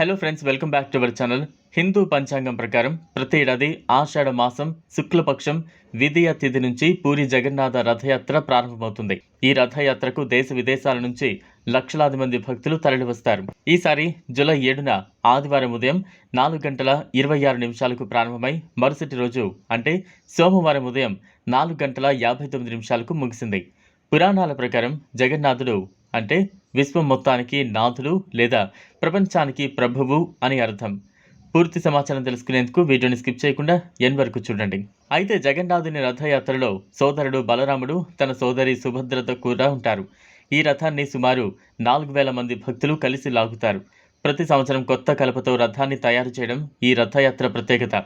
Hello friends welcome back to our channel Hindu పంచాంగం ప్రకారం ప్రతి ఏడాది ఆషాఢ మాసం శుక్లపక్షం విధియ తిథి నుంచి పూరి జగన్నాథ రథయాత్ర ప్రారంభమవుతుంది ఈ రథయాత్రకు దేశ విదేశాల నుంచి లక్షలాది మంది భక్తులు తరలివస్తారు. ఈసారి జూలై ఏడున ఆదివారం ఉదయం నాలుగు గంటల ఇరవై ఆరు నిమిషాలకు ప్రారంభమై మరుసటి రోజు అంటే సోమవారం ఉదయం నాలుగు గంటల యాభై తొమ్మిది నిమిషాలకు ముగిసింది. పురాణాల ప్రకారం జగన్నాథుడు అంటే విశ్వం మొత్తానికి నాథుడు లేదా ప్రపంచానికి ప్రభువు అని అర్థం. పూర్తి సమాచారం తెలుసుకునేందుకు వీడియోని స్కిప్ చేయకుండా ఎన్ వరకు చూడండి. అయితే జగన్నాథుని రథయాత్రలో సోదరుడు బలరాముడు తన సోదరి సుభద్రతో కూడా ఉంటారు. ఈ రథాన్ని సుమారు నాలుగు వేల మంది భక్తులు కలిసి లాగుతారు. ప్రతి సంవత్సరం కొత్త కలపతో రథాన్ని తయారు చేయడం ఈ రథయాత్ర ప్రత్యేకత.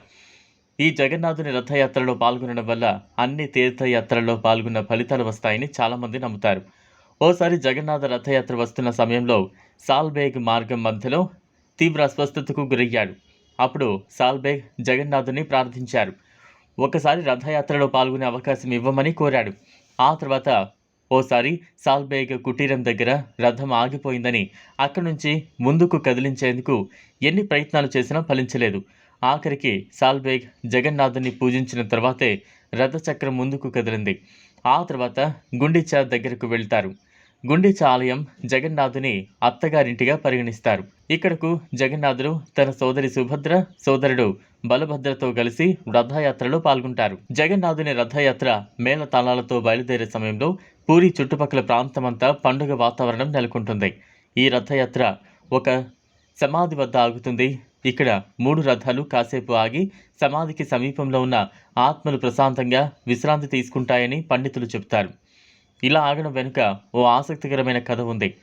ఈ జగన్నాథుని రథయాత్రలో పాల్గొనడం వల్ల అన్ని తీర్థయాత్రల్లో పాల్గొన్న ఫలితాలు వస్తాయని చాలామంది నమ్ముతారు. ఓసారి జగన్నాథ రథయాత్ర వస్తున్న సమయంలో సాల్బేగ్ మార్గం మధ్యలో తీవ్ర అస్వస్థతకు గురయ్యాడు. అప్పుడు సాల్బేగ్ జగన్నాథుని ప్రార్థించారు. ఒకసారి రథయాత్రలో పాల్గొనే అవకాశం ఇవ్వమని కోరాడు. ఆ తర్వాత ఓసారి సాల్బేగ్ కుటీరం దగ్గర రథం ఆగిపోయిందని అక్కడి నుంచి ముందుకు కదిలించేందుకు ఎన్ని ప్రయత్నాలు చేసినా ఫలించలేదు. ఆఖరికి సాల్బేగ్ జగన్నాథుని పూజించిన తర్వాతే రథచక్రం ముందుకు కదిలింది. ఆ తర్వాత గుండిచా దగ్గరకు వెళ్తారు. గుండిచ ఆలయం జగన్నాథుని అత్తగారింటిగా పరిగణిస్తారు. ఇక్కడకు జగన్నాథుడు తన సోదరి సుభద్ర సోదరుడు బలభద్రతో కలిసి రథయాత్రలో పాల్గొంటారు. జగన్నాథుని రథయాత్ర మేళతాళాలతో బయలుదేరే సమయంలో పూరి చుట్టుపక్కల ప్రాంతమంతా పండుగ వాతావరణం నెలకొంటుంది. ఈ రథయాత్ర ఒక సమాధి వద్ద ఆగుతుంది. ఇక్కడ మూడు రథాలు కాసేపు ఆగి సమాధికి సమీపంలో ఉన్న ఆత్మలు ప్రశాంతంగా విశ్రాంతి తీసుకుంటాయని పండితులు చెబుతారు. ఇలా ఆగడం వెనుక ఓ ఆసక్తికరమైన కథ ఉంది.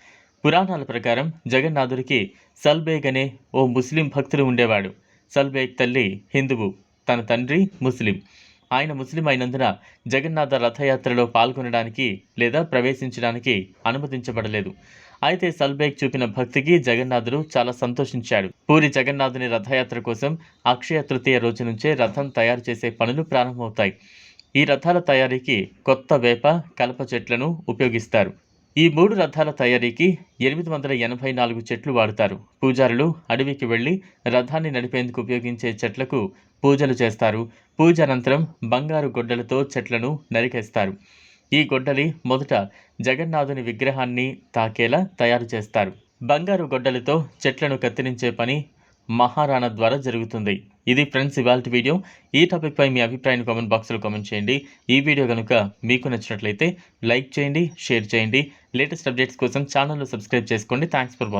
పురాణాల ప్రకారం జగన్నాథుడికి సల్బేగ్ అనే ఓ ముస్లిం భక్తుడు ఉండేవాడు. సల్బేగ్ తల్లి హిందువు తన తండ్రి ముస్లిం. ఆయన ముస్లిం అయినందున జగన్నాథ రథయాత్రలో పాల్గొనడానికి లేదా ప్రవేశించడానికి అనుమతించబడలేదు. అయితే సల్బేగ్ చూపిన భక్తికి జగన్నాథుడు చాలా సంతోషించాడు. పూరి జగన్నాథుని రథయాత్ర కోసం అక్షయ తృతీయ రోజు నుంచే రథం తయారు చేసే పనులు ప్రారంభమవుతాయి. ఈ రథాల తయారీకి కొత్త వేప కలప చెట్లను ఉపయోగిస్తారు. ఈ మూడు రథాల తయారీకి ఎనిమిది వందల ఎనభై నాలుగు చెట్లు వాడతారు. పూజారులు అడవికి వెళ్ళి రథాన్ని నడిపేందుకు ఉపయోగించే చెట్లకు పూజలు చేస్తారు. పూజ అనంతరం బంగారు గొడ్డలతో చెట్లను నరికేస్తారు. ఈ గొడ్డలి మొదట జగన్నాథుని విగ్రహాన్ని తాకేలా తయారు చేస్తారు. బంగారు గొడ్డలితో చెట్లను కత్తిరించే పని మహారాణా ద్వారా జరుగుతుంది. ఇది ఫ్రెండ్స్ ఇవాళ వీడియో. ఈ టాపిక్పై మీ అభిప్రాయాన్ని కామెంట్ బాక్స్లో కామెంట్ చేయండి. ఈ వీడియో కనుక మీకు నచ్చినట్లయితే లైక్ చేయండి షేర్ చేయండి. లేటెస్ట్ అప్డేట్స్ కోసం ఛానల్ను సబ్స్క్రైబ్ చేసుకోండి. Thanks for watching.